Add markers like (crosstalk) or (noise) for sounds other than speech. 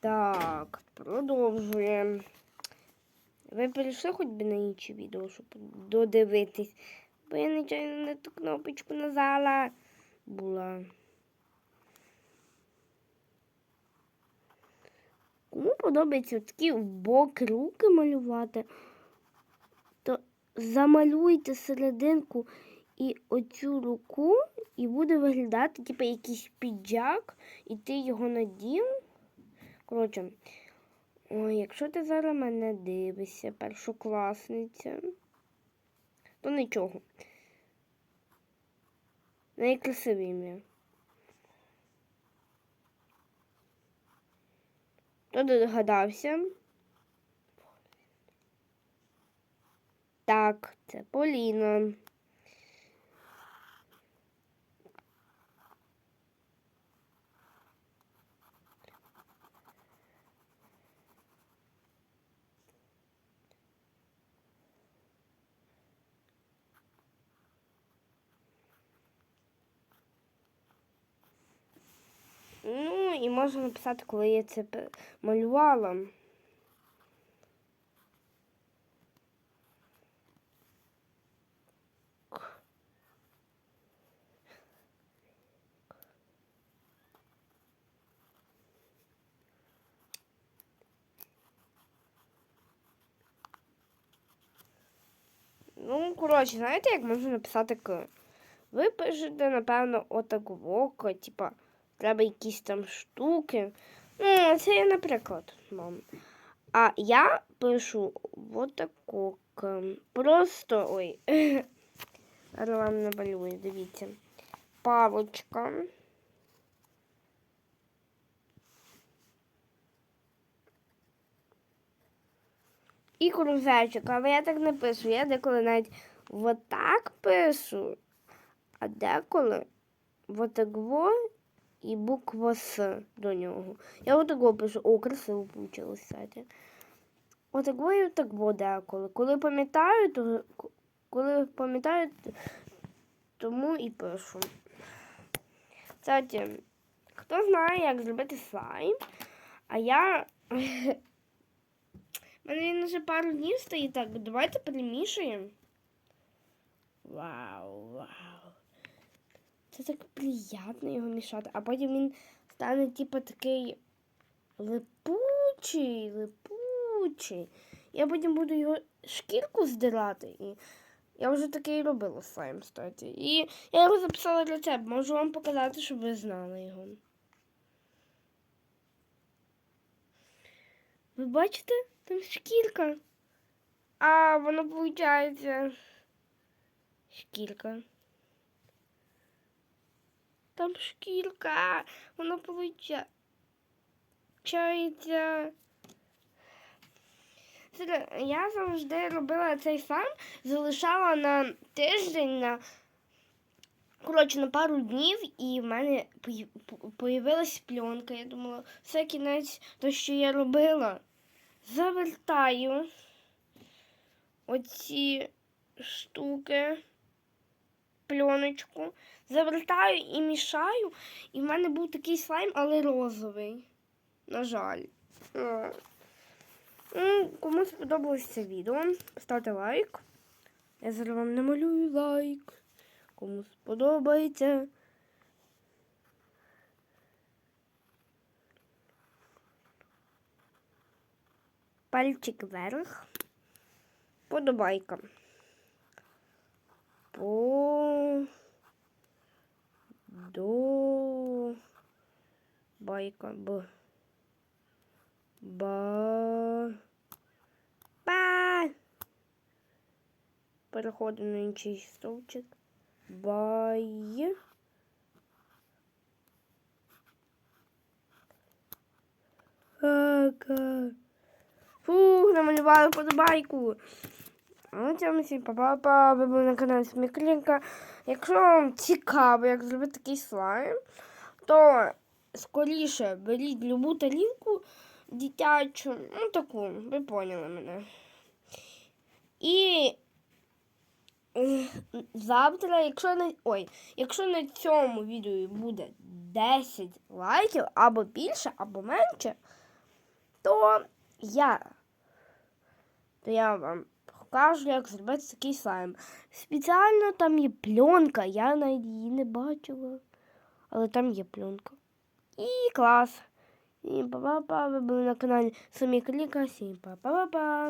Так, продовжуємо. Ви перейшли хоч би на інші відео, щоб додивитись. Бо я нечайно на ту кнопочку нажала. Була. Кому подобається такі в бок руки малювати, то замалюйте серединку і оцю руку, і буде виглядати, типу, якийсь піджак, і ти його надів. Коротше, ой, якщо ти зараз мене дивишся, першокласниця, то нічого. Найкрасиве ім'я. Хто догадався? Так, це Поліна. Ну, і можна написати, коли я це малювала. Ну, коротше, знаєте, як можна написати К? Ви пишете, напевно, отак в око, типа, треба якісь там штуки. Ну, це я, наприклад, мам. А я пишу отаку. Просто ой. (laughs) Вам намалюю, дивіться. Павочка. І кружечок, але я так не пишу. Я деколи навіть отак пишу, а деколи отако і буква С до нього. Я отако пишу. О, красиво вийшло, кстати. Отако і отако деколи. Коли пам'ятаю, то коли пам'ятаю, тому і пишу. Кстати, хто знає, як зробити слайм, а я. (laughs) Мене він вже пару днів стоїть так. Давайте перемішуємо. Вау, вау. Це так приємно його мішати. А потім він стане, типу, такий липучий, липучий. Я потім буду його шкірку здирати. І я вже таке і робила слайм, кстати. І я його записала рецепт. Можу вам показати, щоб ви знали його. Ви бачите? Там шкірка. А, воно виходить. Шкірка. Там шкірка. Воно виходить. Я завжди робила цей слайм, залишала на тиждень, на коротше, на пару днів, і в мене появилась пленка. Я думала, це кінець того, що я робила. Завертаю оці штуки, пленочку, завертаю і мішаю, і в мене був такий слайм, але розовий. На жаль. Е. Ну, Кому сподобалось це відео, ставте лайк. Я зараз вам намалюю лайк. Кому сподобається. Пальчик вверх. Подобайка. По до байка б. Ба. Ба. Переходимо на інший стовпчик. Бай. Ага. Фух, намалювали подобайку. А цьому всім па-па-па. Ви були на каналі Сміклінка. Якщо вам цікаво, як зробити такий слайм, то скоріше беріть любу тарілку дитячу, ну таку, ви поняли мене. І завтра, якщо на ой, якщо на цьому відео буде 10 лайків або більше, або менше, то я, то я вам покажу, як зробити такий слайм. Спеціально там є пленка, я навіть її не бачила, але там є пленка. І клас. І па-па-па, ви були на каналі Самі Кліка, всім па-па-па-па.